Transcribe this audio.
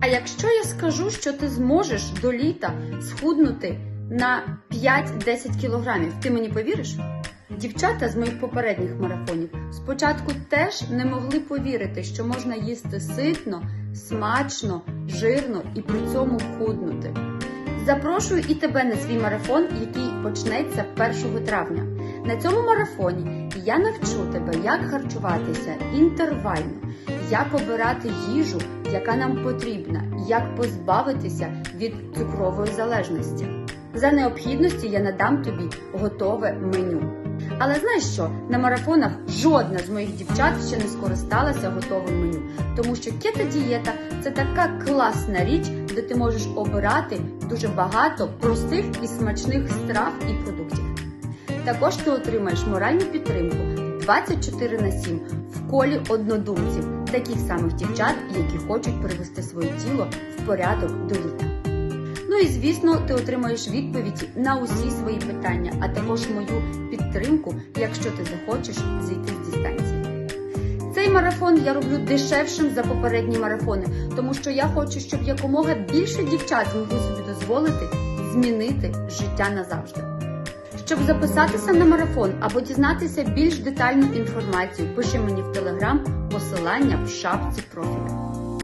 А якщо я скажу, що ти зможеш до літа схуднути на 5-10 кілограмів, ти мені повіриш? Дівчата з моїх попередніх марафонів спочатку теж не могли повірити, що можна їсти ситно, смачно, жирно і при цьому худнути. Запрошую і тебе на свій марафон, який почнеться 1 травня. На цьому марафоні я навчу тебе, як харчуватися інтервально, як обирати їжу, яка нам потрібна, як позбавитися від цукрової залежності. За необхідності я надам тобі готове меню. Але знаєш що? На марафонах жодна з моїх дівчат ще не скористалася готовим меню, тому що кето-дієта – це така класна річ, де ти можеш обирати дуже багато простих і смачних страв і продуктів. Також ти отримаєш моральну підтримку 24 на 7 в колі однодумців, таких самих дівчат, які хочуть привести своє тіло в порядок до літа. Ну і звісно, ти отримаєш відповіді на усі свої питання, а також мою підтримку, якщо ти захочеш зійти з дистанції. Цей марафон я роблю дешевшим за попередні марафони, тому що я хочу, щоб якомога більше дівчат змогли собі дозволити змінити життя назавжди. Щоб записатися на марафон або дізнатися більш детальну інформацію, пиши мені в телеграм посилання в шапці профілю.